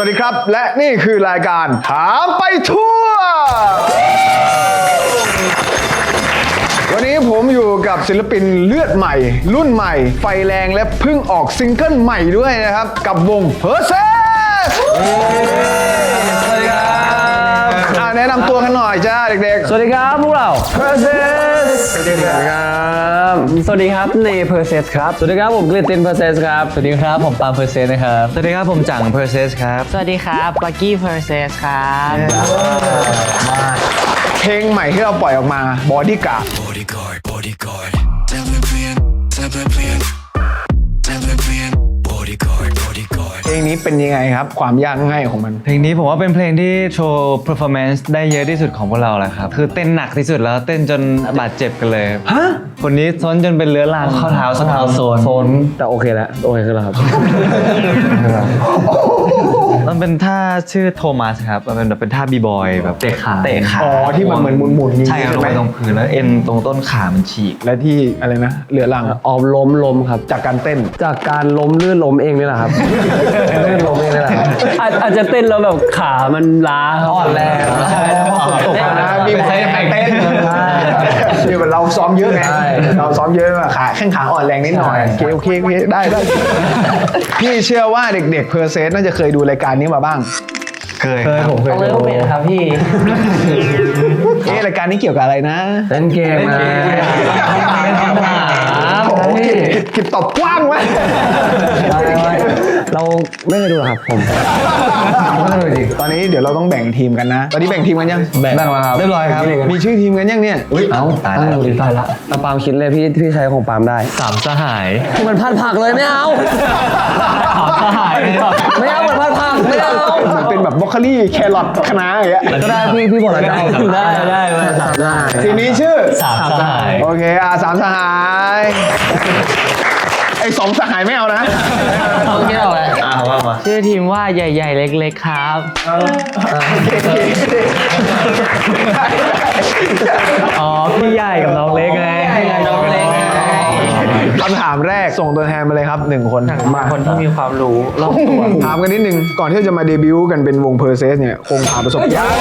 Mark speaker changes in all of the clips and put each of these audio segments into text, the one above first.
Speaker 1: วัสดีครับ และนี่คือรายการถามไปทั่ว วันนี้ผมอยู่กับศิลปินเลือดใหม่ รุ่นใหม่ ไฟแรงและเพิ่งออกซิงเกิลใหม่ด้วยนะครับ กับวงเพอร์เซสสวัสดีครับแนะนำตัวกันหน่อยจ้าเด็ก
Speaker 2: สวัสดีครับพวกเรา p e r s e s
Speaker 1: ๆ สวัสดีครับ
Speaker 2: สวัสดีครับเน p e r s e s ครับ สวัสดีครับผมกลิติน p e r s e s ครับ สวัสดีครับผมปา p e r s e s นะครับ สวัสดีครับผมจัง p e r s e s ครับ
Speaker 3: สวัสดีครับลักกี้เพอร์เซสครับ
Speaker 1: เพลงใหม่ที่เราปล่อยออกมาบอดี้การ์
Speaker 4: Bodyguard,
Speaker 1: ลงนี้เป็นยังไงครับ ความยากง่ายของมัน
Speaker 5: เพลงนี้ผมว่าเป็นเพลงที่โชว์ performance ได้เยอะที่สุดของพวกเราแหละครับ คือเต้นหนักที่สุดแล้วเต้นจนบาดเจ็บกันเลย ฮะ คนนี้ซ้นจนเป็นเรื้อรังข้อเท้าข้อเท้าโซน
Speaker 2: โซน แต่โอเคแล้วโอเคขึ้นแล้วครับ
Speaker 5: มันเป็นท่าชื่อโทมัสครับมันเป็นแบบเป็นท่าบีบอยแบบเตะขาเตะขา
Speaker 1: อ๋อที่มันเหมือนหมุนๆอย่างนี้
Speaker 5: ใช่ครับลง
Speaker 1: ใช่ไหม
Speaker 5: ไปตรงพื้นแล้วเอ็นตรงต้นขามันฉีก
Speaker 1: และที่อะไรนะเหลือหลัง
Speaker 2: ออมล้มล้มครับ
Speaker 1: จากการเต้น
Speaker 2: จากการล้มลื่นล้มเองนี่แหละครับลื่นล้มเองนี่แหละครับอาจอาจจะเต้นแล้วแบบขามันล้าครับอ่อนแรง
Speaker 1: มีใช้แข่งเต้นนี่เหมือน เราซ้อมเยอะไงเราซ้อมเยอะอะขาแข้งขาอ่อนแรงนิดหน่อยโอเคโอเคโอเคได้ได้ พี่เชื่อว่าเด็กๆเพอร์เซสน่าจะเคยดูรายการนี้มาบ้าง
Speaker 5: เคยครับ
Speaker 2: ผมเคย
Speaker 3: เริ่มเป็นครับพี่
Speaker 1: เอ๊ะรายการนี้เกี่ยวกับอะไรนะ
Speaker 2: เล่นเกมนะ
Speaker 1: โอ้โหกิจกิจตอบกว้างไว้
Speaker 2: เราไม่เคยดูหรอกครับผม ไม่เคยดูจริง
Speaker 1: ตอนนี้เดี๋ยวเราต้องแบ่งทีมกันนะ ตอนนี้แบ่งทีมกันยัง
Speaker 2: แบ่งมาครับ
Speaker 5: เรียบร้อยครับ
Speaker 1: มีชื่อทีมกันยังเนี่ย
Speaker 2: เอ้า
Speaker 5: ตายแล้ว
Speaker 2: ตั้งตายละเอาปาล์มคิดเลยพี่พี่ใช้ของปาล์มได้
Speaker 5: สามสหาย
Speaker 2: เหมือนพันผักเลยไม่เอา
Speaker 5: สหาย
Speaker 2: ไม่เอาเหมือนพันผักไม่เอา
Speaker 1: เหมือนเป็นแบบบรอกโคลี่แครอทคะน้าอย่างเงี้ย
Speaker 2: ก็ได้พี่พี่บอกแล้วได้ได้ได้ได้
Speaker 1: ทีมนี้ชื่อ
Speaker 5: สามสหาย
Speaker 1: โอเคอะสามสหาย ไอ้สองสหายไม่เอานะ
Speaker 3: โอเคเอาเลย
Speaker 5: อ่าว่ามา
Speaker 3: ชื่อทีมว่าใหญ่ ๆ เล็ก ๆ ครับ
Speaker 5: อ๋อพี่ใหญ่กับน้องเล็กไง
Speaker 3: น้องเล็ก
Speaker 1: คำถามแรกส่งตัวแทนมาเลยครับหนึ่งคน
Speaker 3: มาคนที่มีความรู้รอบตัว
Speaker 1: ถามกันนิดนึงก่อนที่จะมาเดบิวต์กันเป็นวงเพอร์เซสเนี่ยคงผ่านประสบการณ์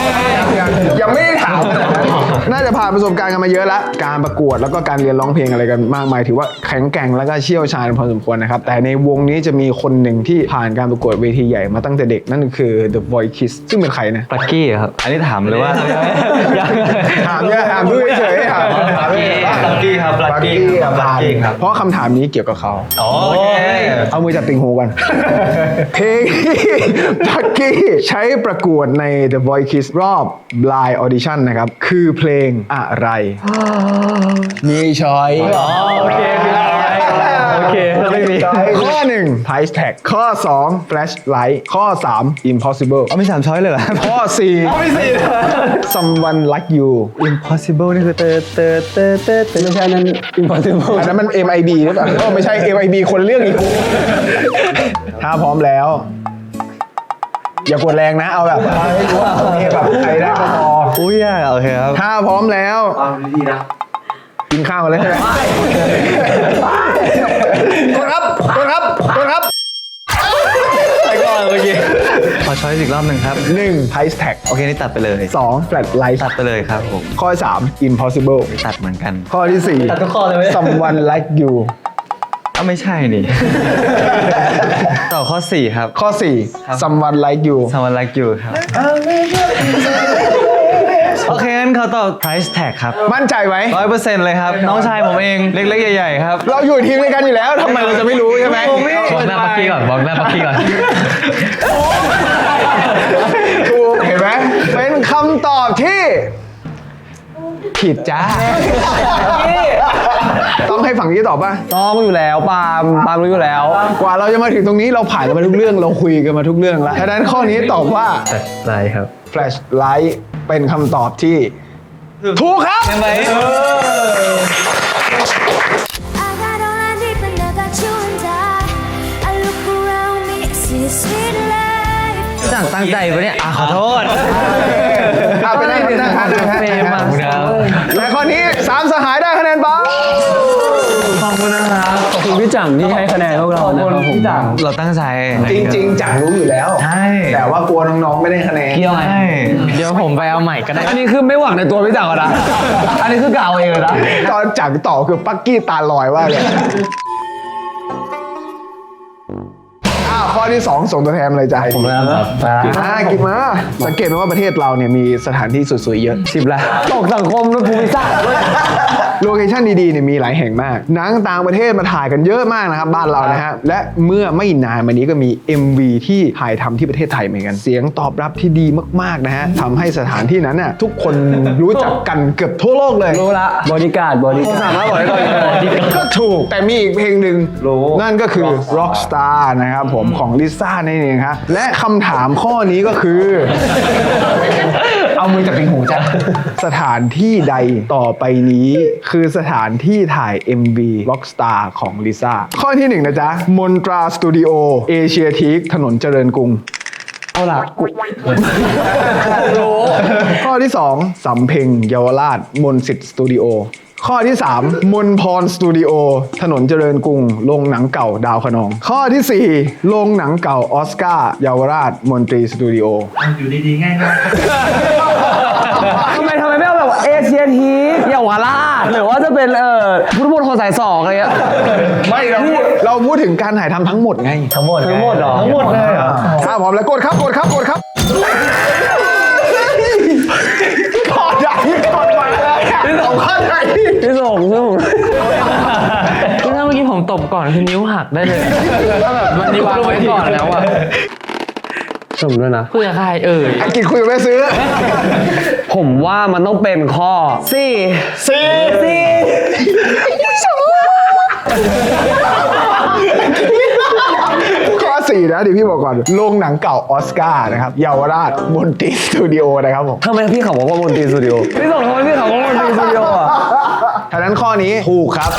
Speaker 1: ยังยังไม่ได้ถามน่าจะผ่านประสบการณ์กันมาเยอะแล้วการประกวดแล้วก็การเรียนร้องเพลงอะไรกันมากมาย ถือว่าแข็งแกร่งแล้วก็เชี่ยวชาญพอสมควรนะครับแต่ในวงนี้จะมีคนหนึ่งที่ผ่านการประกวดเวทีใหญ่มาตั้งแต่เด็กนั่นคือ The Voice Kids ซึ่งเป็นใครนะ
Speaker 5: ปลักกี้ครับอันนี้ถามเลยว่า
Speaker 1: ถามเนี่ยถามด้วยเฉยๆถามถามด้วยเฉยๆ
Speaker 5: ปลักกี้ครับปลักกี้ครับปลักกี้ครับ
Speaker 1: เพราะคำถามนี้เกี่ยวกับเขา
Speaker 5: โอเค
Speaker 1: เอามือจับติ่งหูกัน เพลงที่พักกี้ใช้ประกวดใน The Voice Kids รอบ Blind Audition นะครับ คือเพลงอะไร มีช้อย
Speaker 5: โอเคมีแล้วโอ เคไม่มี
Speaker 1: ข้อ1 Price Tag ข้อ2 Flashlight ข้อ3 Impossible
Speaker 5: เอาไม่สามช้อยเลยเหรอ
Speaker 1: ข้อ4 Someone Like You
Speaker 5: impossible นี่คือเตอเตอเตอเตอเตอ
Speaker 2: ไม่ใช่นั้น impossible
Speaker 1: อันนั้นมัน MIB หรือเปล่าก็ไม่ใช่ MIB คนเรื่องอีกถ้าพร้อมแล้ว อย่ากดแรงนะ เอาแบบให้รู้ว่าตรงนี้แบบใครได้ก็พอ
Speaker 5: อุ้ยยากโอเคครับ
Speaker 1: ถ้าพร้อมแล้วกินข้าวกันเลยใช่ไหม คนครับคนครับคนครับ
Speaker 5: ไปก่อนเมื่อกี้ขอช้อยอีกรอบหนึ่งครับ
Speaker 1: หนึ่ง price tag
Speaker 5: โอเคนี่ตัดไปเลย
Speaker 1: สอง flashlight
Speaker 5: ตัดไปเลยครับผม
Speaker 1: ข้อสาม impossible
Speaker 5: ตัดเหมือนกัน
Speaker 1: ข้อที่สี่
Speaker 2: ตัดทุกข้อเลยไหม
Speaker 1: someone like you
Speaker 5: อ้าวไม่ใช่นี่ ต่อข้อ 4 ครับ
Speaker 1: ข้อสี่ someone like you
Speaker 5: someone like you ครับ โอเคงั้นเขาตอบ price tag ครับ
Speaker 1: มั่นใจไหม
Speaker 5: ร้อยเปอร์เซ็นต์เลยครับ น้องชายผมเองเล็กๆ ใหญ่ๆ ครับ
Speaker 1: เราอยู่ทีมเดียวกันอยู่แล้วทำไมเราจะไม่รู้ใช่ไหม
Speaker 5: บอกหน้าปักกี้ก่อนบอกหน้าปักกี้ก่อน
Speaker 1: ถูกเห็นไหมเป็นคำตอบที่ ผิดจ้า ต้องให้ฝั่งนี้ตอบป่ะ
Speaker 2: ต้องอยู่แล้วปาล์มปาล์มรู้อยู่แล้ว
Speaker 1: กว่าเราจะมาถึงตรงนี้เราผ่านกันมาทุกเรื่องเราคุยกันมาทุกเรื่องแล้วฉะนั้นข้อนี้ตอบว่า
Speaker 5: ไรครับ
Speaker 1: flashlight เป็นคำตอบที่ ถูกครับ
Speaker 5: ใช่ไหม
Speaker 6: I got all I need, but now got you and I. I look around me, see a sweet life.
Speaker 3: สั่งตั้งใจปะเนี่ย
Speaker 5: อะขอโทษ
Speaker 1: อะไปนั่งนั่งนั่งนั่ง
Speaker 3: เฟรมอะ
Speaker 1: และข้อนี้สามสหายได้
Speaker 2: พี่พี่จังที่ให้คะแนนพวกเรานะครับผม
Speaker 5: เราตั้งใจ
Speaker 1: จริงๆจังรู้อยู่แล้ว
Speaker 5: ใช่
Speaker 1: แต่ว่ากลัวน้องๆไม่ได้คะแนน
Speaker 3: เกี่ยวไง
Speaker 5: ใช่
Speaker 3: เดี๋ยวผมไปเอาใหม่ก็ได้
Speaker 2: อันนี้คือไม่หวังในตัวพี่จังหรอกนะอันนี้คือกล่าวเองเลยนะ
Speaker 1: ตอนจังต่อคือปักกี้ตาลอยว่ากเลยาวข้อที่ 2 ส่งตัวแทนมาเลยจ้ะ
Speaker 2: ผมนะครับ
Speaker 1: อ่ากินมา สังเกตไหมว่าประเทศเราเนี่ยมีสถานที่สวยๆเยอะ
Speaker 2: สิบละตกสังคมด้วยภูมิศาสตร์ด้วย
Speaker 1: โลเคชั่นดีๆเนี่ยมีหลายแห่งมาก หนังต่างประเทศมาถ่ายกันเยอะมากนะครับบ้านเรานะฮะและเมื่อไม่นานมานี้ก็มี MV ที่ถ่ายทำที่ประเทศไทยเหมือนกัน เสียงตอบรับที่ดีมากๆนะฮะทำให้สถานที่นั้นน่ะทุกคนรู้จักกันเกือบทั่วโลกเลย
Speaker 2: รู้ละบริการบริการสามารถบอกได้เลย
Speaker 1: ก็ถูกแต่มีอีกเพลงหนึ่งนั่นก็คือ Rockstar นะครับผมของลิซ่านั่นเองครับและคำถามข้อนี้ก็คือ เอามือจับปิงหูจ้ะสถานที่ใดต่อไปนี้คือสถานที่ถ่าย MV Rockstar ของลิซ่าข้อที่หนึ่งนะจ๊ะมนตราสตูดิโอเอเชียทีคถนนเจริญกรุง
Speaker 2: เอาล่ะกู
Speaker 1: ข้อที่ 2สำเพ็งเยาวราชมนสิทธิ์สตูดิโอ ข้อที่ 3 มนพรสตูดิโอ ถนนเจริญกรุง โรงหนังเก่าดาวขนอง ข้อที่ 4 โรงหนังเก่าออสการ์เยาวราช มนตรีสตูดิโอ
Speaker 2: ทำไมทำไมไม่เอาแบบว่าเอเชียทีเยาวราชหรือว่าจะเป็นเอ่อพุทธมณฑลสายสองอะไรเงี้ย
Speaker 1: ไม่เราพูดเราพูดถึงการถ่ายทำทั้งหมดไง
Speaker 2: ทั้งหมดทั้งหมดเหรอ
Speaker 5: ทั้งหมดเลยเหรอ
Speaker 1: ถ้าพร้อมแล้วกดครับกดครับกดครับข้อใหญ่กดมา แล้วสองข้อใหญ่
Speaker 2: พี่ส่งซึ่ง
Speaker 3: คือถ้าเมื่อกี้ผมตบก่อนคือนิ้วหักได้เลยถ้าแบบมันนิ้ววางไว้ก่อนแล้วอะ
Speaker 2: ส่งด้วยนะ
Speaker 3: เพื่อใครเอ่ย
Speaker 1: ไอ้กินคุยกับแม่ซื้อ
Speaker 2: ผมว่ามันต้องเป็นข้อสี่
Speaker 1: สี่สี่ข้อ สี่นะเดี๋ยวพี่บอกก่อนโรงหนังเก่าออสการ์นะครับเยาวราชมนตรีสตูดิโอนะครับผม
Speaker 2: ทำไมพี่เขาบอกว่ามนตรีสตูดิโอพี่ส่งทำไมพี่เขาบอกว่ามนตรีสตูดิโออะ
Speaker 1: ฉะนั้นข้อนี้ถูกครับ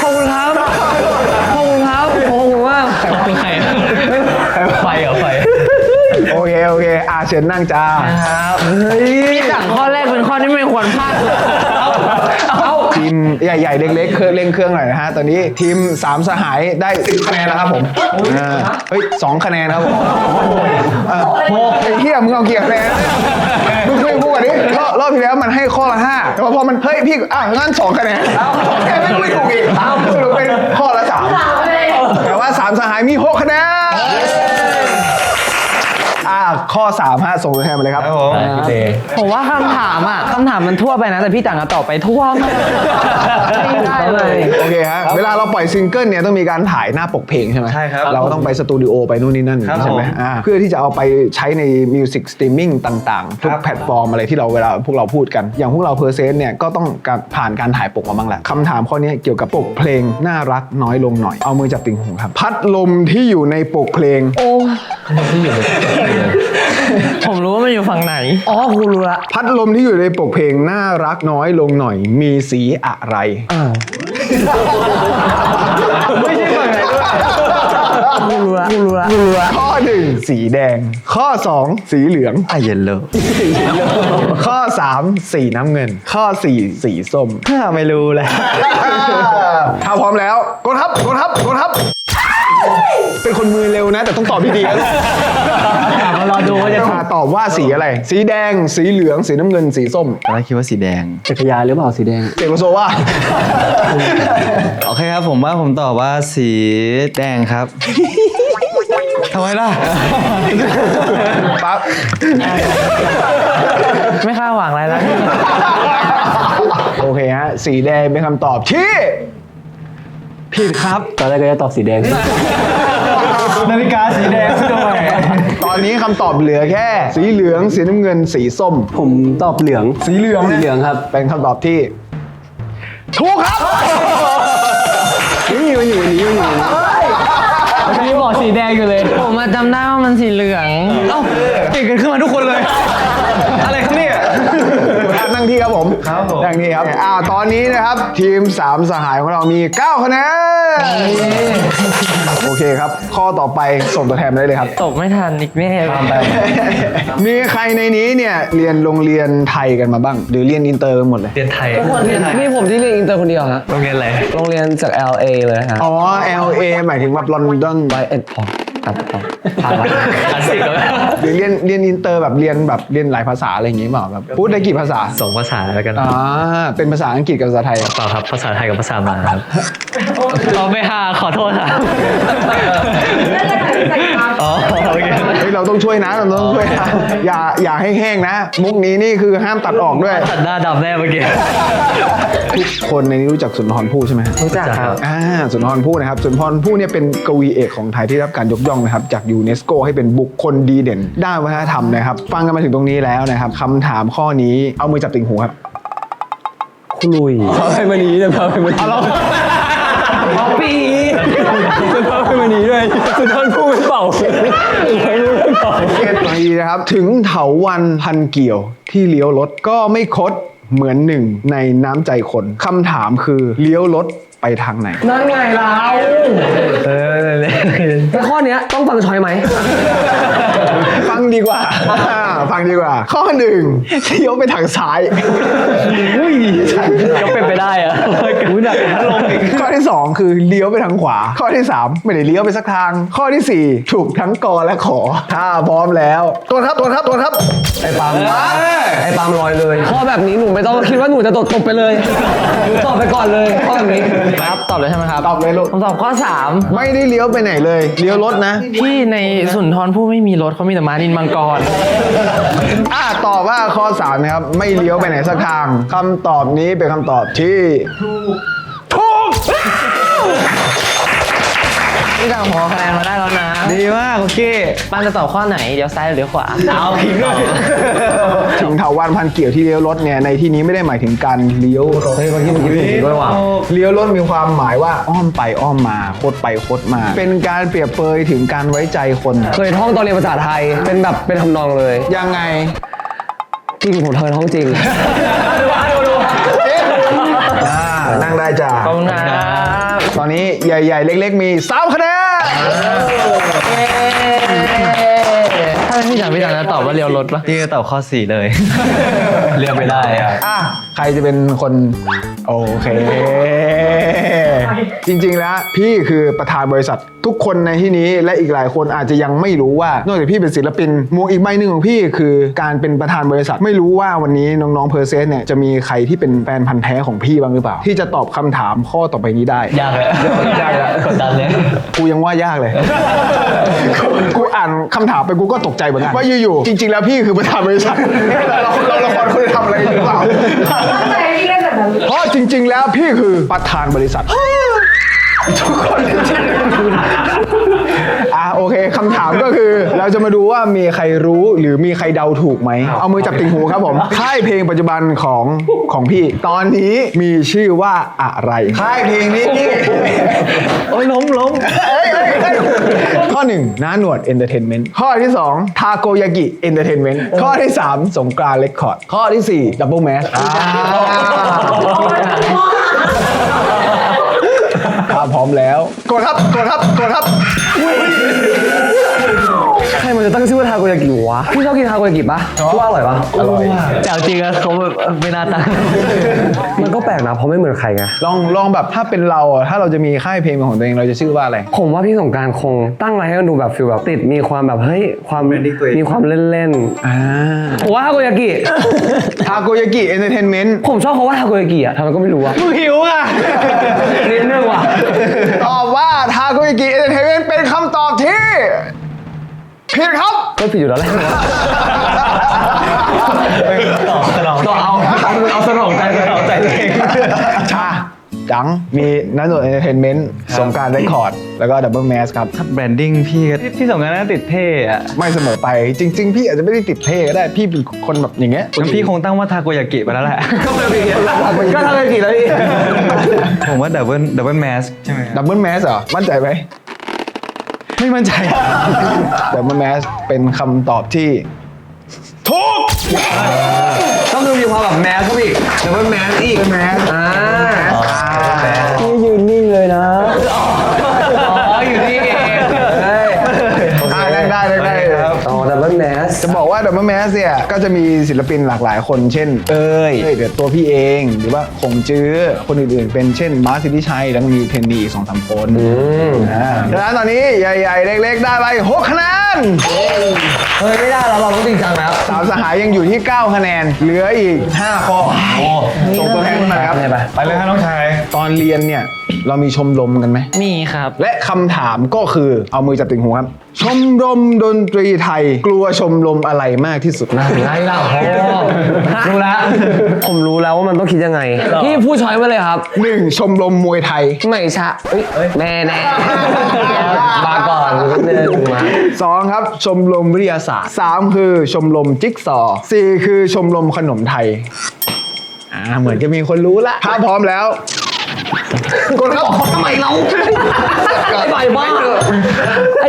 Speaker 2: ขอบคุณครับขอบคุณครับขอบคุณมาก
Speaker 3: เป็นใครไฟเหรอไฟ
Speaker 1: โอเค โอ เคอาเชิญนั่งจ้า
Speaker 3: ครับพี่สั่งข้อแรกเป็นข้อที่ไม่ควรพลาดเลยเอา
Speaker 1: ทีมใหญ่ๆ เล็กๆเครื่องเร่งเครื่องหน่อยนะฮะตอนนี้ทีมสามสหายได้สิบคะแนนแล้วครับผมอ่าเฮ้ยสองคะแนนครับผมเออไอ้เหี้ยมึงเอาเกียร์คะแนนมึงเคยพูดกันดิรอบรอบที่แล้วมันให้ข้อละห้าแต่ว่าพอมันเฮ้ยพี่อะงั้นสองคะแนนแค่ไม่ไม่ถูกอีกสรุปเป็นข้อละสามแต่ว่าสามสหายมีหกคะแนนอ่า ข้อสามฮะส่งตัวแทนมาเลยครับ
Speaker 5: ครับผม
Speaker 3: ผมว่าคำถามอะคำถามมันทั่วไปนะ แต่พี่ต่างก็ตอบไปทั่วมากไม่ได้เลย
Speaker 1: โอเคฮะเวลาเราปล่อยซิงเกิลเนี่ยต้องมีการถ่ายหน้าปกเพลงใช่ไหม
Speaker 5: ใช่ครับ
Speaker 1: เราก็ต้องไปสตูดิโอไปนู่นนี่นั่น
Speaker 5: ครับ
Speaker 1: ใช่ไหม
Speaker 5: ผม
Speaker 1: อ่าเพื่อที่จะเอาไปใช้ในมิวสิกสตรีมมิ่งต่างๆ ทุก
Speaker 5: ครับ
Speaker 1: แพลตฟอร์มอะไรที่เราเวลาพวกเราพูดกัน อย่างพวกเราเพอร์เซนต์เนี่ยก็ต้องการผ่านการถ่ายปกมาบ้างแหละคำถามข้อนี้เกี่ยวกับปกเพลงน่ารักน้อยลงหน่อยเอามือจับติ่งหูครับ พัดลมที่อยู่ในปกเพลง
Speaker 3: ผมรู้ว่ามันอยู่ฝั่งไหน
Speaker 2: อ๋อคุณรู้ละ
Speaker 1: พัดลมที่อยู่ในปกเพลงน่ารักน้อยลงหน่อย มีสีอะไร
Speaker 2: ไม่ใช่ฝั่งไหนด้วยกูรู้ละกูรู้ละกูรู้ละ
Speaker 1: ข้อหนึ่งสีแดง ข้อสองสีเหลือง
Speaker 5: อะเย็นเลย
Speaker 1: ข้อ3สีน้ำเงิน ข้อ4สีส้ม
Speaker 5: ไม่รู้เลย
Speaker 1: ถ้าพร้อมแล้วกดครับกดครับกดครับ เป็นคนมือเร็วนะ แต่ต้องตอบดีๆนะ
Speaker 2: มารอดูว่าจะ
Speaker 1: อ่าตอบว่าสีอะไร สีแดง สีเหลือง สีน้ำเงิน สีส้ม
Speaker 5: ตอนแรกคิดว่าสีแดง
Speaker 2: จักรยานหรือเปล่าสีแดง
Speaker 1: เจโกโซว่า
Speaker 5: โอเคครับผมว่าผมตอบว่าสีแดงครับทำไมล่ะ
Speaker 1: ปั๊บ
Speaker 3: ไม่คาดหวังอะไรแล้ว
Speaker 1: โอเคฮะ สีแดงเป็นคำตอบที่
Speaker 2: ผิดครับ ตอนแรกก็จะตอบสีแดง
Speaker 5: นาฬิกาสีแดงด้วย
Speaker 1: ตอนนี้คำตอบเหลือแค่ สีเหลือง สีน้ำเงิน สีส้ม
Speaker 2: ผมตอบเหลือง
Speaker 1: สีเหลือง
Speaker 2: สีเหลืองครับ
Speaker 1: เป็นคำตอบที่ถูกครับ
Speaker 2: นี่มันอยู่ในนี้มันอยู่ในนี้พี่บอกสีแดงอยู่เลย
Speaker 3: ผมมาจำได้ว่ามันสีเหลือง
Speaker 5: เอ้าเก่งกันขึ้นมาทุกคนเลย อะไรครับเนี่ย
Speaker 1: นั่งงที่ครับผม
Speaker 5: ครับผม
Speaker 1: นั่งที่ครับอ่าตอนนี้นะครับทีม 3 สหายของเรามี 9 คะแนนโอเคครับ ข้อต่อไปส่งตัวแทนมาได้เลยครับ
Speaker 3: ตบไม่ทันอีกแน่เลย
Speaker 1: มีใครในนี้เนี่ยเรียนโรงเรียนไทยกันมาบ้าง หรือเรียนอินเตอร์กันหมดเลย
Speaker 2: เรียนไทยนี่ผมที่เรียนอินเตอร์คนเดียวฮะ
Speaker 5: โรงเรียนอะไร
Speaker 2: โรงเรียนจาก LA เลยฮะ
Speaker 1: อ๋อ LA หมายถึงแบบลอนดอน
Speaker 2: ไปเอ็ดพอ ครับพอผ่านละ
Speaker 3: คลาสสิกแล้ว
Speaker 1: หรือเรียนเรียนอินเตอร์แบบเรียนแบบเรียนหลายภาษาอะไรอย่างงี้เปล่าแบบพูดได้กี่ภาษา
Speaker 2: สองภาษาแล้วกัน
Speaker 1: อ่าเป็นภาษาอังกฤษกับภาษาไทย
Speaker 2: เปล่าครับภาษาไทยกับภาษามาครับ
Speaker 3: เราไม่ห้าขอโทษครับอ๋อโอเค
Speaker 1: เฮ้ยเราต้องช่วยนะเราต้องช่วยนะอย่าอย่าให้แห้งนะ มุกนี้นี่คือห้ามตัดออกด้วย
Speaker 3: ตัดหน้าดำแน่เมื่อกี้
Speaker 1: ทุกคนในนี้รู้จักสุนทรภู่ใช่ไหมฮะ
Speaker 3: รู้จักครับ
Speaker 1: อ่าสุนทรภู่นะครับสุนทรภู่เนี่ยเป็นกวีเอกของไทยที่ได้รับการยกย่องนะครับจากยูเนสโกให้เป็นบุคคลดีเด่น ด้านวัฒนธรรมนะครับ ฟังกันมาถึงตรงนี้แล้วนะครับคำถามข้อนี้เอามือจับติ่งหูครับ
Speaker 2: คุณลุยพาไปมานี้จะพาไปมานี้เอาปีจะพาไปมานี้ ด้วยสุดท้ายพูดไม่เป่าสุดท้ายพูดไม่เป่า
Speaker 1: เกตมาดีนะครับ ถึงเถาวันพันเกี่ยวที่เลี้ยวรถก็ไม่คดเหมือนหนึ่งในน้ำใจคนคำถามคือเลี้ยวรถไปทางไหน
Speaker 2: นั่นไงเราเออแต่ข้อเนี้ยต้องฟังชอยไหม
Speaker 1: ฟังดีกว่า ฟังดีกว่า ข้อหนึ่งเลี้ยวไปทางซ้าย
Speaker 2: ก็เป็นไปได้อะอุ้ยหนักพัดลมอีก
Speaker 1: ข้อที่2คือเลี้ยวไปทางขวา ข้อที่3ไม่ได้เลี้ยวไปสักทาง ข้อที่สี่ถูกทั้งกอและขอ ถ้าพร้อมแล้ว ตัวครับตัวครับตัวครับ
Speaker 2: ไอ้ปามไอ้ปามลอยเลยข้อแบบนี้หนูไม่ต้องคิดว่าหนูจะตกตกไปเลยหนูตอบไปก่อนเลยข้อแบบนี้
Speaker 3: ครับตอบเลยใช่ไหมครับ
Speaker 1: ตอบเลยลูก
Speaker 3: ผมตอบข้อ3
Speaker 1: ไม่ได้เลี้ยวไปไหนเลยเลี้ยวรถนะ
Speaker 3: ที่ในสุนทรผู้ไม่มีรถเขามีแต่ม้านินมังกร
Speaker 1: อ่าตอบว่าข้อ3นะครับ ไม่เลี้ยวไปไหนสักทางคำตอบนี้เป็นคำตอบที่ ถูก
Speaker 3: พี่กังหัวคะแนนมาได้แล้วนะ
Speaker 5: ดีมากโอเค
Speaker 3: ปันจะตอบข้อไหนเดี๋ยวซ้ายหรือเดี๋ยวขวา เอาผิดเลย
Speaker 1: ถึงเถาวันพันเกี่ยวที่เลี้ยวรถเนี่ยในที่นี้ไม่ได้หมายถึงการเลี้ยวรถ
Speaker 2: เฮ้ยเมื่อกี้เมื่อกี้ผิดด้วยว่ะ
Speaker 1: เลี้ยวรถมีความหมายว่าอ้อมไปอ้อมมาโคดไปโคดมา เป็นการเปรียบเปรยถึงการไว้ใจคน
Speaker 2: เคยท่องตอนเรียนภาษาไทยเป็นแบบเป็นทำนองเลย
Speaker 1: ยังไง
Speaker 2: จริงผมเคยท่องจริง
Speaker 1: ตอนนี้ใหญ่ ๆ เล็ก ๆ มี3คะแนน
Speaker 3: ถ้าเป็นพี่จันพี่จันจะตอบว่าเลี้ยวรถปะ
Speaker 5: พี่ก็ตอบข้อสี่เลย เลือกไม่ได้อะ
Speaker 1: อะใครจะเป็นคน โอเค จริง ๆ แล้วพี่คือประธานบริษัท ทุกคนในที่นี้และอีกหลายคนอาจจะยังไม่รู้ว่านอกจากพี่เป็นศิลปินมวกอีกใบหนึ่งของพี่คือการเป็นประธานบริษัท ไม่รู้ว่าวันนี้น้องๆเพอร์เซสเนี่ยจะมีใครที่เป็นแฟนพันธ์แท้ของพี่บ้างหรือเปล่า ที่จะตอบคำถามข้อต่อไปนี้ได้
Speaker 2: ยากเลย
Speaker 1: ยากแล้ว
Speaker 2: กดดันเลย
Speaker 1: กูยังว่ายากเลย กูอ่านคำถามไปกูก็ตกใจเหมือนกันว่าอยู่ๆจริง ๆ แล้วพี่คือประธานบริษัทเราเราละครคุณจะทำอะไรหรือเปล่าเพราะจริง ๆ แล้วพี่คือประธานบริษัท ทุกคนจริงอะโอเคคำถามก็คือ เราจะมาดูว่ามีใครรู้หรือมีใครเดาถูกไหม เอามือจับติ่งหูครับผมค่ายเพลงปัจจุบันของของพี่ ตอนนี้มีชื่อว่าอะไรค่ายเพลงนี้นี่
Speaker 2: โอ้ยล้มล้ม
Speaker 1: ข้อหนึ่งน้าหนวดเอนเตอร์เทนเมนต์ข้อที่สองทาโกยากิเอนเตอร์เทนเมนต์ข้อที่สามสงกรานเรคคอร์ดข้อที่สี่ดับเบิลแมส ถ้าพร้อมแล้ว กดครับ กดครับ กดครับ
Speaker 2: ใครมันจะตั้งชื่อว่าทาโกยากิวะพี่ชอบกินทาโกยากิปะพี่ว่าอร่อยปะ
Speaker 1: อร่อย
Speaker 3: แต่เอาจริงอะเขาไม่น่าตั้ง
Speaker 2: มันก็แปลกนะเพราะไม่เหมือนใครไง
Speaker 1: ลองลองแบบถ้าเป็นเราอะถ้าเราจะมีค่ายเพลงเป็นของตัวเองเราจะชื่อว่าอะไร
Speaker 2: ผมว่าพี่สงกรารคงตั้งอะไรให้มันดูแบบฟิลแบบติดมีความแบบเฮ้ยความมีความเล่น
Speaker 1: อ่า
Speaker 2: ๆผมว่าทาโกยากิ
Speaker 1: ทาโกยากิเอนเตอร์เทนเมนต์
Speaker 2: ผมชอบเขาว่าทาโกยากิอะทำไมก็ไม่รู้อะ
Speaker 1: หิวอะ
Speaker 2: นิดนึงว่ะ
Speaker 1: ตอบว่าทาโกยากิเอนเตอร์เทนเมนต์เป็นคำตอบที่ ผิดครับ
Speaker 2: ก็ผิดอยู่แล้วแหละ
Speaker 5: ตอบสนอง
Speaker 2: ก็เอาเอาเอาสนองใจสนองใจตัวเอง
Speaker 1: ชาจัง มีนักดนตรีเอนเตอร์เทนเมนต์สงกรารเรคคอร์ด แล้วก็ดับเบิลแมสครับ
Speaker 5: ถ้าแบรนดิ้งพี่ก็พี่สงกรานต์น่าติดเท่อะ
Speaker 1: ไม่เสมอไป จริง ๆ พี่อาจจะไม่ได้ติดเท่ก็ได้ พี่เป็นคนแบบอย่างเงี้ย
Speaker 5: งั้นพี่คงตั้งว่าทาโกยากิไปแล้วแหละ
Speaker 2: ก็ทาโกยากิแล้วพี่
Speaker 5: ผมว่าดับเบิลดับเบิลแมสใช่ไหม
Speaker 1: ดับเบิลแมสเหรอ มั่นใจไหม
Speaker 5: ไม่มั่นใจ
Speaker 1: ดับเบิลแมสเป็นคำตอบที่ ถูก
Speaker 2: ต้องคือมีความแบบแมสเข้าไปอีกแต่ว่าแมสอีก
Speaker 1: แมส
Speaker 2: อ่า
Speaker 1: จะบอกว่าดับเบิลแมสเนี่ย ก็จะมีศิลปินหลากหลายคน เช่น เอ้ยเดี๋ยวตัวพี่เอง หรือว่าคงจื้อ คนอื่นๆ เป็นเช่นมาร์สิทธิชัย แล้วก็มีเทนนีอีกสองสามคนอ่าดังนั้นตอนนี้ใหญ่ๆ เล็กๆ ได้ไป6คะแนน
Speaker 2: เฮ้ยไม่ได้เราเราต้องจริงจังแล้ว
Speaker 1: สาวสหายยังอยู่ที่ 9 คะแนน เหลืออีก 5 ข้อส่งตัวแทนขึ้นมาครับ
Speaker 5: ไปเลยครับน้องชาย
Speaker 1: ตอนเรียนเนี่ย เรามีชมรมกันไหม
Speaker 3: มีครับ
Speaker 1: และคำถามก็คือเอามือจับติ่งหูครับ ชมรมดนตรีไทย กลัวชมรมอะไรมากที่สุด
Speaker 2: ไงล่ะพ่อรู้แล้ว ผมรู้แล้วว่ามันต้องคิดยังไง พี่พูดช้อยมาเลยครับ
Speaker 1: หนึ่งชมรมมวยไทย
Speaker 2: ไม่ชะเอ้ยแน่แน่มาก่อนนิดนึงมา
Speaker 1: สองครับ ชมรมวิทยาศาสตร์สามคือชมรมจิ๊กซอว์สี่คือชมรมขนมไทย อ่าเหมือนจะมีคนรู้ละ ถ้าพร้อมแล้ว กดครับ
Speaker 2: ทำไมเราไอ้ใบบ้าไอ้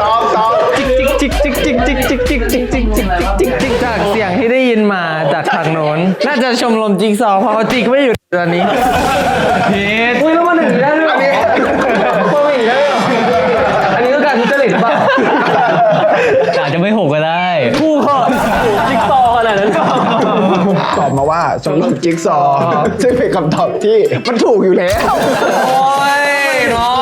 Speaker 1: ตอบอบ
Speaker 3: จิกจิกจิกจิกจิกจิกจิกจิกจิกจิกจิกจิกจิกจากเสียงที่ได้ยินมาจากทางโน้นน่าจะชมรมจิกซอว์เพราะเขาจิกไม่อยู่ตอนนี้
Speaker 2: หนึ่งได้ด้วยเหรอพวกมันอีกได้ด้วยเหรออันนี้ก็การทุจริตเปล่า
Speaker 3: อาจจะไม่หกก็ได้คู่ข้อจิกซอว์ขนาดนั้น
Speaker 1: ตอบมาว่าชมรมจิ๊กซอว์ซึ่งเป็นคำตอบที่มันถูกอยู่แล้ว
Speaker 2: โอ้ยเนาะ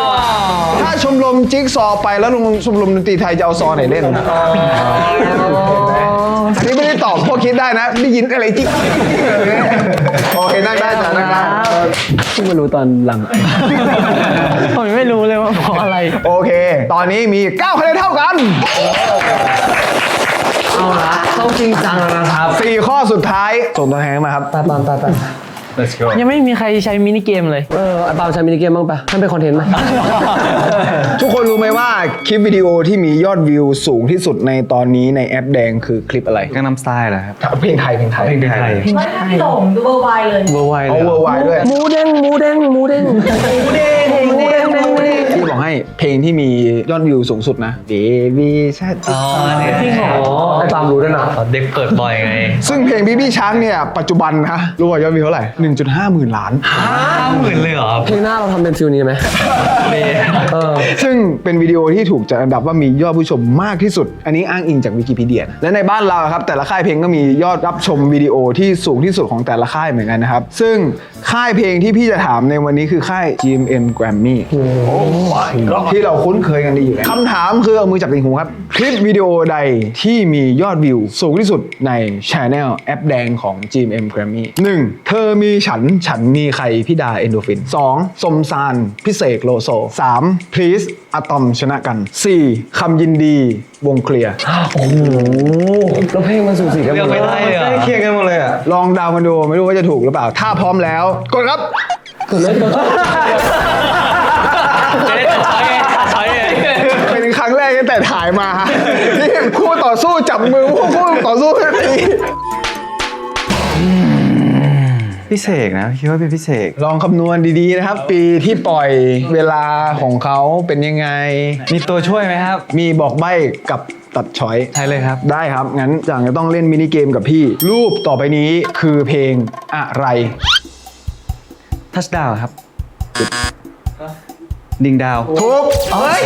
Speaker 1: ถ้าชมรมจิ๊กซอว์ไปแล้วชมรมดนตรีไทยจะเอาซอไหนเล่นอันนี้ไม่ได้ตอบพวกคิดได้นะ ได้ยินอะไรจิ๊ก โอเคนั่งได้จ้ะนั่งได้
Speaker 3: เพิ่งมารู้ตอนหลัง ผมยังไม่รู้เลยว่าเพราะอะไร
Speaker 1: โอเค ตอนนี้มี9คะแนนเท่ากัน
Speaker 2: เอาละต้องจริงจังแล้วนะครับ
Speaker 1: 4 ข้อสุดท้ายส่งตัวแทนมาครับ
Speaker 2: ตาตามตาตาม
Speaker 5: let's go
Speaker 3: ยังไม่มีใครใช้มินิเกมเลย
Speaker 2: เออไอ้ปาล์มใช้มินิเกมบ้างปะให้เป็นคอนเทนต์ไหม
Speaker 1: ทุกคนรู้ไหมว่าคลิปวิดีโอที่มียอดวิวสูงที่สุดในตอนนี้ในแอปแดงคือคลิปอะไร
Speaker 5: กังนำสไตล์เหรอครับ
Speaker 1: เพลงไทยเพลงไทย
Speaker 5: เพลงไทย
Speaker 7: ไม่ไม่ส่งดูเบอร์ไวเลย
Speaker 3: เบอร์ไวเล
Speaker 1: เอา
Speaker 3: ย
Speaker 1: เวอร์ไวด้วย
Speaker 2: หมูเด้งหมูเด้งหมูเด้งหมูเด้งหมูเด้งหมูเด้ง
Speaker 1: ที่ บอกให้เพลงที่มียอดวิวสูงสุดนะ Baby Shark
Speaker 3: จริงเหรอ
Speaker 2: ไอ้ปาล์มรู้ด้วยนะ
Speaker 5: เด็กเปิดบ่อยไง
Speaker 1: ซึ่งเพลง Baby Shark เนี่ยปัจจุบันนะรู้ว่ายอดวิวเท่าไหร่1.5หมื่นล้าน
Speaker 5: ห้าหมื่นเลยเหรอ
Speaker 2: เพลงหน้าเราทำเป็นฟิลนี้ไหมเออ
Speaker 1: ซึ่งเป็นวิดีโอที่ถูกจัดอันดับว่ามียอดผู้ชมมากที่สุด อันนี้อ้างอิงจากวิกิพีเดียนะและในบ้านเราครับแต่ละค่ายเพลงก็มียอดรับชมวิดีโอที่สูงที่สุดของแต่ละค่ายเหมือนกันนะครับ ซึ่งค่ายเพลงที่พี่จะถามในวันนี้คือค่าย GMM Grammy ที่เราคุ้นเคยกันดีอยู่แล้วคำถามคือเอามือจับติ่งหูครับ คลิปวิดีโอใดที่มียอดวิวสูงที่สุดในช anel แอปแดงของ GMM Grammy 1. เธอมีฉันฉันมีใครพิดาเอนโดฟิน 2. สมซานพิเศษโลโซ 3. please อะตอมชนะกัน 4. คำยินดีวงเคลียร์
Speaker 2: แล้วเพลงมันสูสีกันหม
Speaker 5: เลือก
Speaker 2: ด
Speaker 5: ไม่ได้เลยเหรอ
Speaker 2: ใกล้เคียงกันหมดเลยอะ
Speaker 1: ลองเดาวกันดูไม่รู้ว่าจะถูกหรือเปล่า ถ้าพร้อมแล้ว กดครับ
Speaker 3: จะได้ตัดช้อยไงตัดช้อยไง
Speaker 1: เป็นครั้งแรกตั้งแต่ถ่ายมาที่คู่ต่อสู้จับมือคู่คู่ต่อสู้ตี
Speaker 5: พี่เสกนะคิดว่าเป็นพี่เสก
Speaker 1: ลองคำนวณดีๆนะครับ ปีที่ปล่อยเวลาของเขาเป็นยังไง
Speaker 5: มีตัวช่วยไหมครับ
Speaker 1: มีบอกใบ้กับตัดช้อย
Speaker 5: ใช่เลยครับ
Speaker 1: ได้ครับ งั้นจังจะต้องเล่นมินิเกมกับพี่ รูปต่อไปนี้คือเพลงอะไร
Speaker 5: ทัชดาวครับ ดิงดาว
Speaker 1: ทุกเฮ้ย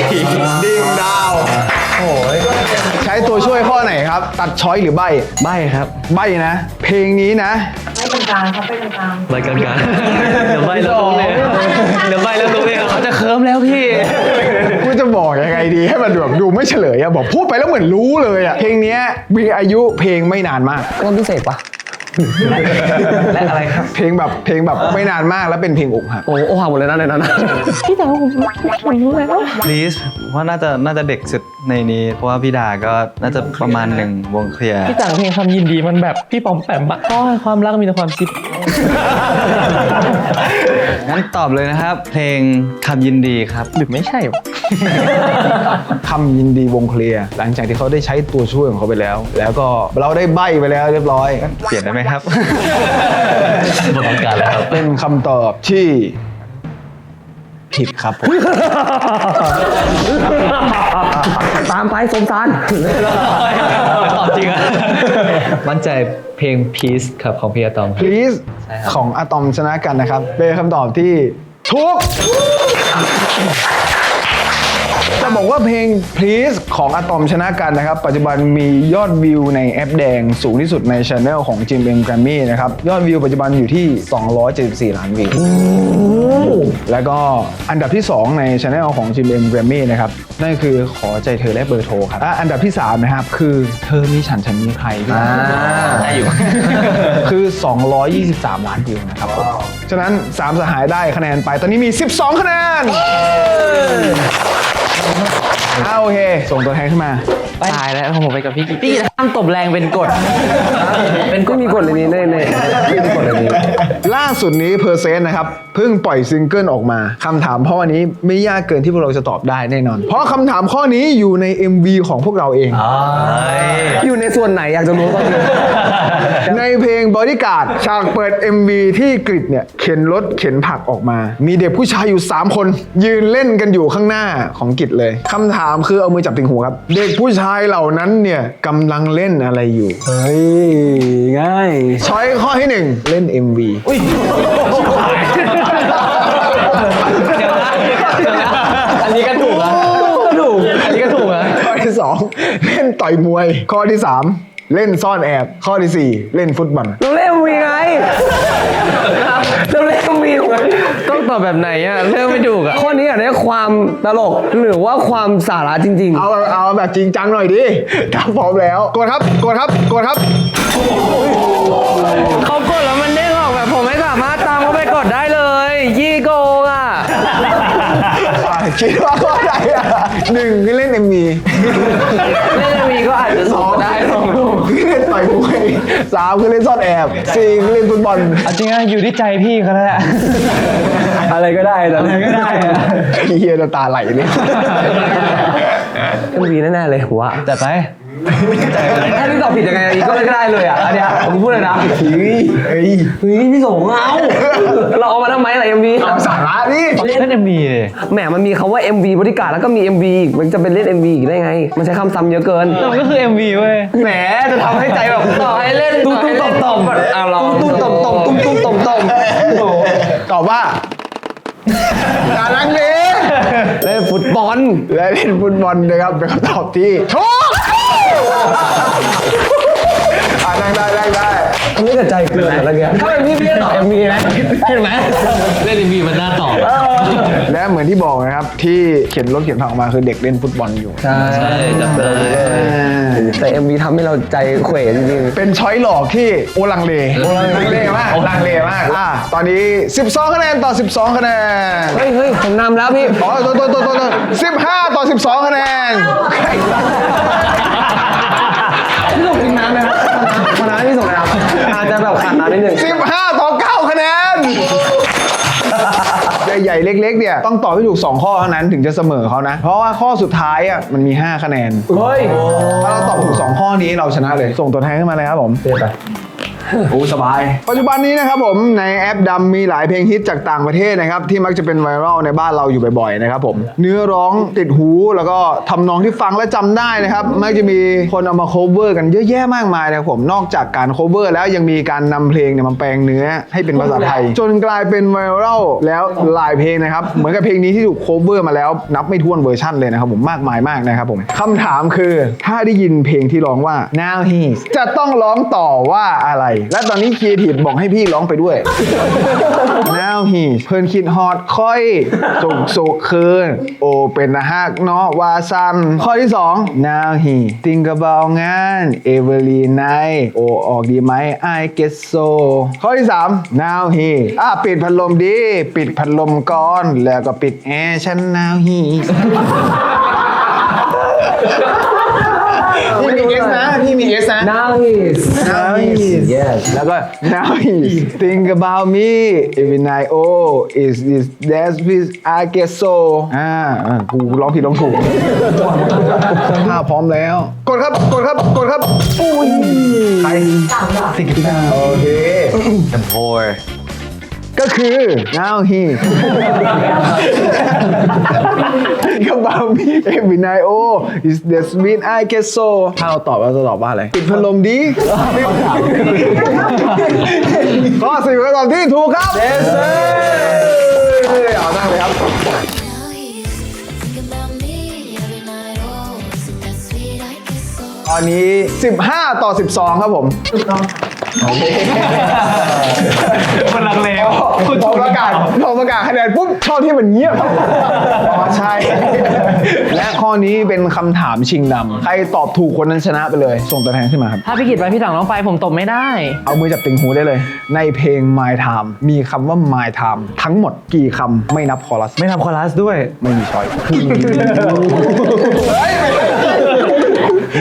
Speaker 1: ดิงดาวโอ้ยใช้ตัวช่วยข้อไหนครับ ตัดช้อยหรือใบ้
Speaker 5: ใบครับ
Speaker 1: ใบ้นะ เพลงนี้นะ
Speaker 7: ไม่เป็นกลางครับไม่เป็นกลาง
Speaker 3: ใบกลางๆเดี๋ยวใบแล้วตรงเลยเดี๋ยวใบแล้วตรงเลยเขาจะเคิร์มแล้วพี่
Speaker 1: กูจะบอกยังไงดีให้มันแบบดูไม่เฉลยอะบอกพูดไปแล้วเหมือนรู้เลยอะเพลงเนี้ยมีอายุเพลงไม่นานมาก
Speaker 2: ก็พิเศษปะ
Speaker 5: และอะไรครับ
Speaker 1: เพลงแบบเพลงแบบไม่นานมากแล้วเป็นเพลงอกหัก
Speaker 2: โอ้โอ้หักหมดเลยนะในนั้นนะ
Speaker 5: please ว่าน่าจะน่าจะเด็กสุดในนี้เพราะว่าพี่ดาก็น่าจะประมาณหนึ่งวงเคลียร์
Speaker 3: พี่จังเพลงคำยินดีมันแบบพี่ปอมแปมปะก็ความรักมีแต่ความคิด
Speaker 5: งั้นตอบเลยนะครับ เพลงคำยินดีครับ
Speaker 3: หรือไม่ใช่วะ
Speaker 1: คำยินดีวงเคลียร์หลังจากที่เขาได้ใช้ตัวช่วยของเขาไปแล้ว แล้วก็เราได้ใบ้ไปแล้วเรียบร้อย
Speaker 5: เปลี่ยนได้ไหมครับ
Speaker 3: หมดโอกาสแล้วครับ
Speaker 1: เป็นคำตอบที่ผิดครับผม
Speaker 2: สมสาร
Speaker 5: ตอบจริงอะมั่นใจเพลง Peace ครับของพี่อาตอม
Speaker 1: please ของอะตอมชนะกันนะครับ เป็นคำตอบที่ถูก จะบอกว่าเพลง please ของอะตอมชนะกันนะครับ ปัจจุบันมียอดวิวในแอปแดงสูงที่สุดในช anel ของ Jim M Grammy นะครับ ยอดวิวปัจจุบันอยู่ที่ 274 ล้านวิวแล้วก็อันดับที่ 2 ในช anel ของ Jim M Grammy นะครับ นั่นคือขอใจเธอและเบอร์โทรครับและอันดับที่ 3 นะครับ คือเธอมีฉันฉันมีใครได้อยู่ คือ 223 ล้านวิวนะครับผมฉะนั้น 3 สหายได้คะแนนไป ตอนนี้มี 12 คะแนนเอาโอเค ส่งตัวแทนขึ้นมา
Speaker 3: ตายแล้วผมไปกับพี่กิ๊กพี่กิ๊กห้ามตบแรงเป็นกฎ เป็นกฎ
Speaker 2: มีกฎเลยนี้ในในไม่มีกฎเลยนี้
Speaker 1: ล่าสุดนี้เพอร์เซนต์นะครับเพิ่งปล่อยซิงเกิลออกมาคำถามข้อนี้ไม่ยากเกินที่พวกเราจะตอบได้แน่นอน เพราะคำถามข้อนี้อยู่ใน MV ของพวกเราเอง
Speaker 2: อยู่ในส่วนไหนอยากจะรู้บ้าง
Speaker 1: ในเพลง Bodyguard ฉากเปิด MV ที่กริดเนี่ยเข็นรถเข็นผักออกมา มีเด็กผู้ชายอยู่ 3 คน ยืนเล่นกันอยู่ข้างหน้าของกริดเลยคำถามคือเอามือจับติ่งหูครับ เด็กผู้ชายเหล่านั้นเนี่ยกำลังเล่นอะไรอยู่
Speaker 2: เฮ้ย ง่าย
Speaker 1: ช้อยข้อที่หนึ่งเล่น MV
Speaker 3: อันนี้ก็ถูกอะก็ถูก อันนี้ก็ถูกอะ
Speaker 1: ข้อที่สองเล่นต่อยมวย ข้อที่สาม เล่นซ่อนแอบ ข้อที่สี่เล่นฟุตบอล
Speaker 2: เราเล่นมีไงเราเล่นมี
Speaker 3: ต้องตอบแบบไหนอะเรื่องไม่ถูกอะ
Speaker 2: ข้อนี้อยากได้ความตลกหรือว่าความสาระจริง
Speaker 1: เอาเอาแบบจริงจังหน่อยดิถ้าพร้อมแล้ว กดครับ กดครับ กดครับ
Speaker 3: เขากดแล้วมันเด้งออกแบบผมไม่สามารถตามเขาไปกดได้เลย ยี่โกงอะ
Speaker 1: อะคิดว่าข้อใดอะหนึ่งคือเล่น MV
Speaker 3: เล่นมีก็อาจจะสองได้สองลูก
Speaker 1: คื อเล่นต่อยมวยสามคือเล่นซ่อนแอบสี่คือเล่นฟุตบอล
Speaker 5: เอาจริงอะอยู่ที่ใจพี่เขาแล้วแหละ
Speaker 2: ๆอะไรก็ได้แต่
Speaker 5: อะไรก็ได้อะ
Speaker 1: ไอ้เฮียน้ำตาไหลเลย
Speaker 2: ต้องมีแน่ๆเลยหัว
Speaker 5: จัดไป
Speaker 2: ถ้าพี่ตอบผิดยังไงอีกก็ไม่ได้เลยอะอันเนี้ยผมพูดเลยนะ
Speaker 1: เฮ้ยเฮ้ย
Speaker 2: เฮ้ยพี่สงเอาเราเอามาทำไมอะไร MV
Speaker 1: เอาสาระนี่
Speaker 5: เล่น MV เลย
Speaker 2: แหมมันมีคำว่า MV บริการแล้วก็มี MV อีกมันจะเป็นเล่น MV อีกได้ไง มันใช้คำซ้ำเยอะเกิน
Speaker 5: แต่มันก็คือ MV เว้ย
Speaker 2: แหมจะทำให้ใจแบบ
Speaker 3: ต่อให้เล่น
Speaker 2: ตุ้มตุ้มต่อมต่อม
Speaker 3: เอาลอง
Speaker 2: ตุ้มตุ้มต่อมต่อมตุ้มตุ้มต่อมต่อม
Speaker 1: ตอบว่าอย่าลังเล
Speaker 2: เล่นฟุตบอล
Speaker 1: และเล่นฟุตบอลนะครับเป็นคำตอบที่ถูก อ่านั่งได้นั่งได้
Speaker 2: เขาไม่กระใจเกินอะไรเงี้ยถ้าเป็นพี่พี่จะตอบ MV นะเห็นไหม
Speaker 5: เล่น MV มันน่าตอบ
Speaker 1: และเหมือนที่บอกนะครับ ที่เข็นรถเข็นผักออกมาคือเด็กเล่นฟุตบอลอยู่
Speaker 2: ใช่
Speaker 5: จับได้
Speaker 2: แต่ MV ทำให้เราใจเขวจริง
Speaker 1: เป็นช้อยหลอกที่โอลังเลโอลังเลมากลังเลมากอะตอนนี้ 12 คะแนนต่อ 12 คะแนน
Speaker 2: ๆเฮ้ยเฮ้ยผมนำแล้วพี่
Speaker 1: อ๋อตัวตัวตัวตัวตัว15ต่อ 12 คะแนน
Speaker 2: วันนั้นพี่ส่งอะไรครับอาจจะแบบขาดน้ำนิดนึง
Speaker 1: 15 ต่อ 9 คะแนน ใหญ่ๆ เล็ก ๆ เนี่ย ต้องตอบให้ถูก 2 ข้อเท่านั้นถึงจะเสมอเขานะ เพราะว่าข้อสุดท้ายอะมันมี 5 คะแนน
Speaker 2: เฮ้ย
Speaker 1: ถ้าเราตอบถูก 2 ข้อนี้เราชนะเลย ส่งตัวแทนขึ้นมาเลยครับผม
Speaker 2: โอ้สบาย
Speaker 1: ปัจจุบันนี้นะครับผมในแอปดำมีหลายเพลงฮิตจากต่างประเทศนะครับ ที่มักจะเป็นไวรัลในบ้านเราอยู่บ่อยๆนะครับผมเนื้อร้องติดหูแล้วก็ทำนองที่ฟังและจำได้นะครับมักจะมีคนเอามา cover กันเยอะแยะมากมายนะครับผมนอกจากการ cover แล้วยังมีการนำเพลงเนี่ยมาแปลงเนื้อให้เป็นภาษาไทย จนกลายเป็นไวรัลแล้วหลายเพลงนะครับเหมือนกับเพลงนี้ที่ถูก cover มาแล้วนับไม่ถ้วนเวอร์ชันเลยนะครับผมมากมายมากนะครับผมคำถามคือถ้าได้ยินเพลงที่ร้องว่า now he จะต้องร้องต่อว่าอะไรและตอนนี้ครีเอทีฟบอกให้พี่ร้องไปด้วย now he เพิ่นคิดฮอดค่อย สุกสุกคืน โอเป็นนะฮักเนาะว่าซันข้อที่ 2 now he think about งาน every night โอออกดีไหม I get so ข้อที่ 3 now he อะปิดพัดลมดี ปิดพัดลมก่อน แล้วก็ปิดแอร์ฉัน now he พี่มีเอสนะ พี่มีเอสนะ
Speaker 2: now he's
Speaker 1: now he's
Speaker 2: yes
Speaker 1: แล้วก็ now he's think about me every night oh is this that's this I get so อ่าอ่ากูร้องผิดร้องถูกถ้าพร้อมแล้ว กดครับ กดครับ กดครับ อุ้ยใครสิกิตาโอเค
Speaker 5: The Four
Speaker 2: ก
Speaker 1: ก็คือ now he ก็บาร์บี้เอวินายโอ is the sweet I get so ถ้าเราตอบเราจะตอบว่าอะไรปิดพัดลมดีข้อสี่เป็นคำตอบที่ถูกครับ yes sir เอานั่งเลยครับ
Speaker 6: Now he's thinking about me every night. Oh, isn't that sweet? I guess so.
Speaker 1: ตอนนี้ 15 ต่อ 12 ครับผม
Speaker 5: คนลังเล
Speaker 1: พอประกาศพอประกาศคะแนนปุ๊บชอบที่มันเงียบอ๋อใช่ และข้อนี้เป็นคำถามชิงนำใครตอบถูกคนนั้นชนะไปเลย ส่งตัวแทนขึ้นมาครับ
Speaker 3: ถ้าพี่กิจไปพี่ถังน้องไปผมตบไม่ได้
Speaker 1: เอามือจับติ่งหูได้เลย ในเพลง My Time มีคำว่า My Time ทั้งหมดกี่คำไม่นับคอรัส
Speaker 5: ไม่ทำคอรัสด้วย
Speaker 1: ไม่มีช้อย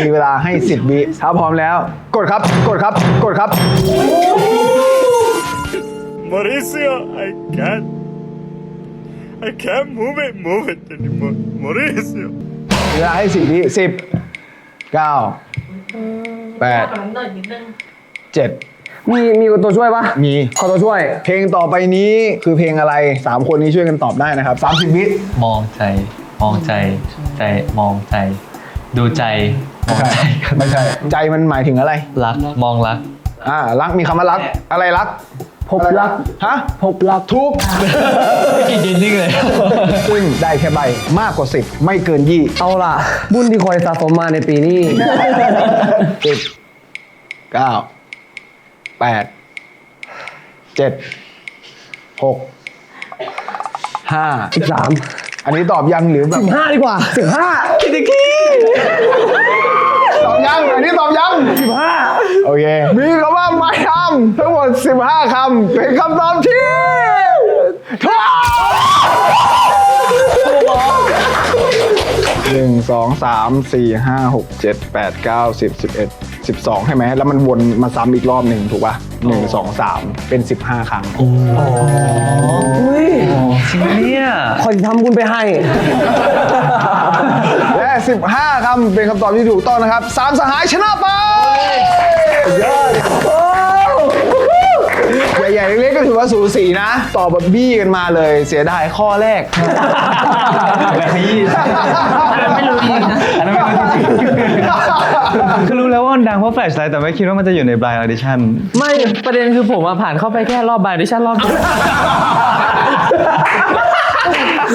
Speaker 1: มีเวลาให้ 10 วิถ้าพร้อมแล้ว กดครับ กดครับ กดครับ
Speaker 8: Mauricio, I can't. I can't move it, move it anymore. Mauricio.
Speaker 1: เวลาให้ 10 วิ10 9 8
Speaker 7: หน่อยนิดนึง
Speaker 1: 7
Speaker 2: มีมีตัวช่วยปะ
Speaker 1: มี
Speaker 2: ขอตัวช่วย
Speaker 1: เพลงต่อไปนี้คือเพลงอะไร 3 คนนี้ช่วยกันตอบได้นะครับ 30 วิ
Speaker 5: มองใจ มองใจ ใจ มองใจ ดูใจ มองใจ
Speaker 1: ไม่ใช่ ใจมันหมายถึงอะไร
Speaker 5: รักมองรัก
Speaker 1: อ่ารักมีคำว่ารักอะไรรัก
Speaker 2: พบรัก
Speaker 1: ฮะ
Speaker 2: พบรัก
Speaker 1: ทุก
Speaker 5: กินยินนิ่งเลย
Speaker 1: ซึ่งได้แค่ใบมากกว่า 10 ไม่เกินยี่
Speaker 2: เอาล่ะ บุญที่คอยสะสมมาในปีนี้
Speaker 1: สิบเก้าแปดเจ็ดหกห้า
Speaker 2: สิบสาม
Speaker 1: อันนี้ตอบยังหรือแบบ
Speaker 2: ห้าดีกว่าสิบห้า
Speaker 1: ตอบ ยังอันนี้ตอบยัง
Speaker 2: สิบห้า
Speaker 1: โอเค มีคำว่าไม้ทำทั้งหมด 15คำเป็นคำตอบที่ถูกหนึ่งสองสามสี่ห้าหกเจ็ดแปดเก้าสิบสิบเอ็ด สิบสองใช่ไหม แล้วมันวนมาซ้ำอีกรอบหนึ่งถูกป่ะหนึ่งสองสามเป็นสิบห้าครั้ง
Speaker 2: อุ้ย
Speaker 5: จริงเนี่ย
Speaker 2: คอยทำคุณไปให้
Speaker 1: และ 15คำเป็นคำตอบที่ถูกต้องนะครับสามสหายชนะไปยอดใหญ่ๆเล็กๆก็ถือว่าสูสีนะ ตอบแบบบี้กันมาเลย เสียดายข้อแรก
Speaker 5: ไม่รู้จริงนะอันนั้นไม่รู้จริง คือรู้แล้วว่ามันดังเพราะแฟลชไลท์แต่ไม่คิดว่ามันจะอยู่ใน blind audition
Speaker 3: ไม่ประเด็นคือผมมาผ่านเข้าไปแค่รอบบายดิชั่นรอบเดียว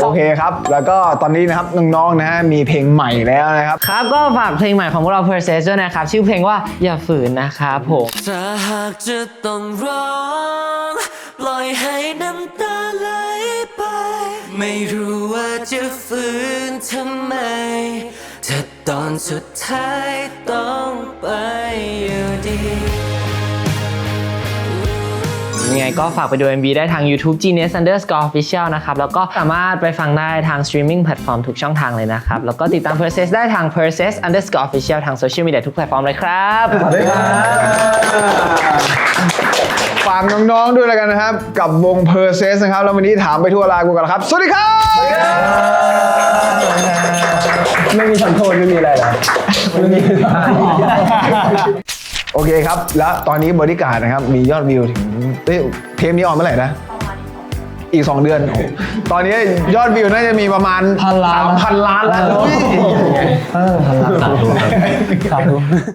Speaker 1: โอเคครับ แล้วก็ตอนนี้นะครับน้องๆนะฮะมีเพลงใหม่แล้วนะครับ
Speaker 3: ครับก็ฝากเพลงใหม่ของพวกเรา p e r s e s ด้วยนะครับ ชื่อเพลงว่าอย่าฝืนนะครับผม
Speaker 9: ถ้าหากจะต้องร้องปล่อยให้น้ำตาไหลไป ไม่รู้ว่าจะฝืนทำไมถ้า ตอนสุดท้ายต้องไปอยู่ดี
Speaker 3: ยังไงก็ฝากไปดู MV ได้ทาง YouTube Genius Underscore Official นะครับ แล้วก็สามารถไปฟังได้ทาง streaming platform ทุกช่องทางเลยนะครับ แล้วก็ติดตาม Process ได้ทาง Process Underscore Official ทางโซเชียลมีเดียทุกแพลตฟอร์มเลยครับ
Speaker 1: ฝากน้องๆด้วยแล้วกันนะครับ กับวง p e r s e s นะครับ แล้ววันนี้ถามไปทั่วลากูกันแล้วครับ สวัสดีครับ
Speaker 2: ไม่มีคอนโทรลไม่มีอะไรหรอไม่มี
Speaker 1: โอเคครับ แล้วตอนนี้บริการนะครับ มียอดวิวถึงเอ้ยเทปนี้ออนเมื่อไหร่นะอีก 2 เดือน ตอนนี้ยอดวิวน่าจะมีประมาณ
Speaker 2: พันล้าน
Speaker 1: พันล้านแล้ว